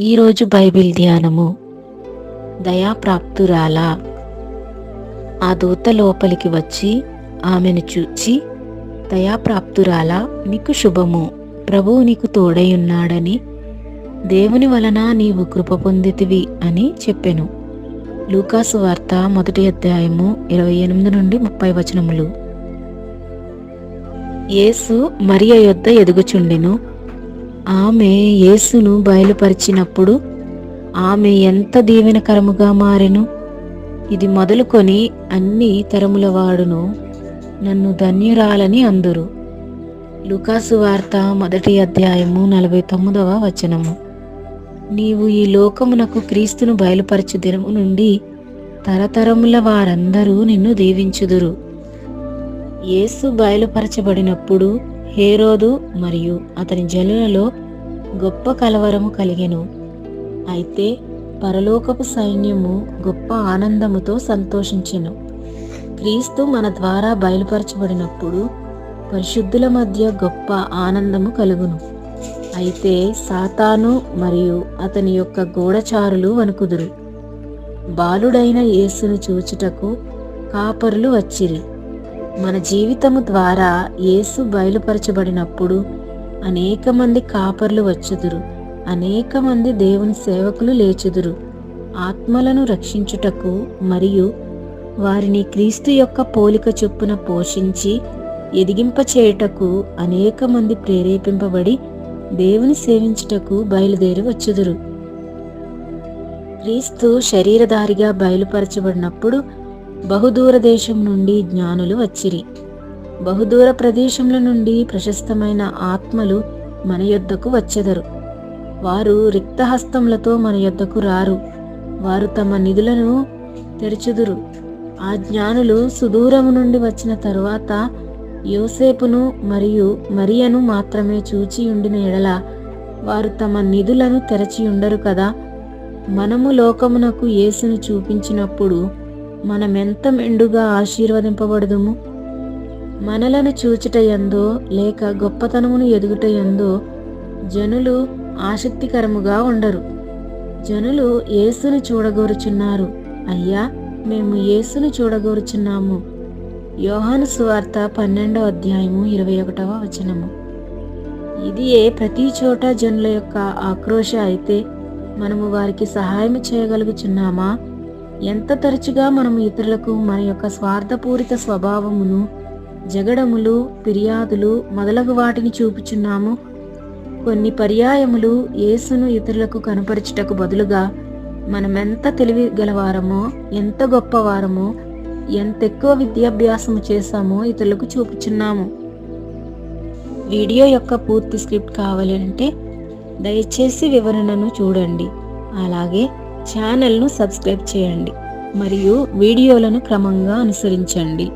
ఈరోజు బైబిల్ ధ్యానము. దయాప్రాప్తురాలా. ఆ దూత లోపలికి వచ్చి ఆమెను చూచి దయాప్రాప్తురాలా నీకు శుభము. ప్రభువు నీకు తోడై ఉన్నాడని దేవుని వలన నీవు కృప పొందితివి అని చెప్పెను. లూకాసు వార్త మొదటి అధ్యాయము ఇరవై ఎనిమిది నుండి ముప్పై వచనములు. యేసు మరియ యొద్ద ఎదుగుచుండెను. ఆమె యేసును బయలుపరిచినప్పుడు ఆమె ఎంత దీవెనకరముగా మారెను? ఇది మొదలుకొని అన్ని తరముల వాడును నన్ను ధన్యురాలని అందురు. లుకాసు వార్త మొదటి అధ్యాయము నలభై తొమ్మిదవ వచనము. నీవు ఈ లోకమునకు క్రీస్తును బయలుపరచు దినము నుండి తరతరముల వారందరూ నిన్ను దీవించుదురు. యేసు బయలుపరచబడినప్పుడు హేరోదు మరియు అతని జనులలో గొప్ప కలవరము కలిగెను. అయితే పరలోకపు సైన్యము గొప్ప ఆనందముతో సంతోషించెను. క్రీస్తు మన ద్వారా బయలుపరచబడినప్పుడు పరిశుద్ధుల మధ్య గొప్ప ఆనందము కలుగును. అయితే సాతాను మరియు అతని యొక్క గూఢచారులు వణుకుదురు. బాలుడైన యేసును చూచుటకు కాపరులు వచ్చిరి. మన జీవితము ద్వారా యేసు బయలుపరచబడినప్పుడు అనేక మంది కాపర్లు వచ్చుదురు. అనేక మంది దేవుని సేవకులు లేచుదురు. ఆత్మలను రక్షించుటకు మరియు వారిని క్రీస్తు యొక్క పోలిక చొప్పున పోషించి ఎదిగింపచేయుటకు అనేక మంది ప్రేరేపింపబడి దేవుని సేవించుటకు బయలుదేరి వచ్చుదురు. క్రీస్తు శరీరధారిగా బయలుపరచబడినప్పుడు బహుదూర దేశం నుండి జ్ఞానులు వచ్చిరి. బహుదూర ప్రదేశముల నుండి ప్రశస్తమైన ఆత్మలు మన యొద్దకు వచ్చెదరు. వారు రిక్తహస్తములతో మన యొద్దకు రారు. వారు తమ నిధులను తెరచుదురు. ఆ జ్ఞానులు సుదూరము నుండి వచ్చిన తరువాత యోసేపును మరియు మరియను మాత్రమే చూచి ఉండిన ఎడల వారు తమ నిధులను తెరచి ఉండరు కదా? మనము లోకమునకు యేసును చూపించినప్పుడు మనమెంత మెండుగా ఆశీర్వదింపబడదుము? మనలను చూచుట ఎందో లేక గొప్పతనమును ఎదుగుటయందో జనులు ఆసక్తికరముగా ఉండరు. జనులు యేసును చూడగోరుచున్నారు. అయ్యా మేము యేసును చూడగోరుచున్నాము. యోహాను సువార్త పన్నెండవ అధ్యాయము ఇరవై ఒకటవ వచనము. ఇది ప్రతి చోట జనుల యొక్క ఆక్రోష అయితే మనము వారికి సహాయం చేయగలుగుచున్నామా? ఎంత తరచుగా మనము ఇతరులకు మన యొక్క స్వార్థపూరిత స్వభావమును జగడములు ఫిర్యాదులు మొదలగు వాటిని చూపుచున్నాము. కొన్ని పర్యాయములు యేసును ఇతరులకు కనపరచుటకు బదులుగా మనమెంత తెలివి గలవారమో ఎంత గొప్పవారమో ఎంత ఎక్కువ విద్యాభ్యాసము చేశామో ఇతరులకు చూపుచున్నాము. వీడియో యొక్క పూర్తి స్క్రిప్ట్ కావాలి అంటే దయచేసి వివరణను చూడండి. అలాగే ఛానల్ను సబ్స్క్రైబ్ చేయండి. మరియు వీడియోలను క్రమంగా అనుసరించండి.